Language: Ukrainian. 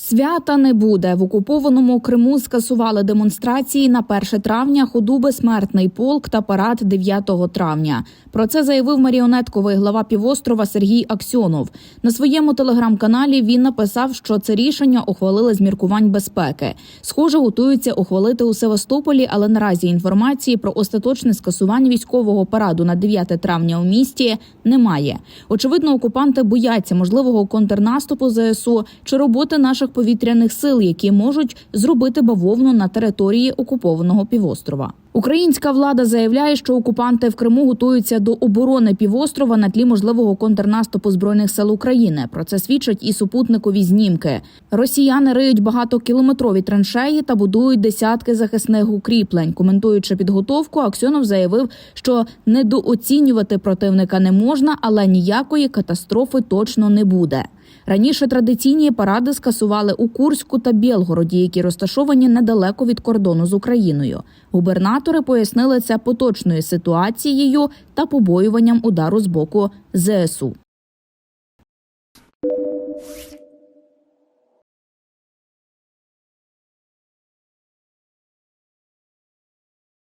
Свята не буде. В окупованому Криму скасували демонстрації на 1 травня, ходу безсмертний полк та парад 9 травня. Про це заявив маріонетковий глава півострова Сергій Аксьонов. На своєму телеграм-каналі він написав, що це рішення ухвалили з міркувань безпеки. Схоже, готуються ухвалити у Севастополі, але наразі інформації про остаточне скасування військового параду на 9 травня у місті немає. Очевидно, окупанти бояться можливого контрнаступу ЗСУ чи роботи наших повітряних сил, які можуть зробити бавовну на території окупованого півострова. Українська влада заявляє, що окупанти в Криму готуються до оборони півострова на тлі можливого контрнаступу збройних сил України. Про це свідчать і супутникові знімки. Росіяни риють багатокілометрові траншеї та будують десятки захисних укріплень. Коментуючи підготовку, Аксьонов заявив, що недооцінювати противника не можна, але ніякої катастрофи точно не буде. Раніше традиційні паради скасували у Курську та Білгороді, які розташовані недалеко від кордону з Україною. Губернатори пояснили це поточною ситуацією та побоюванням удару з боку ЗСУ.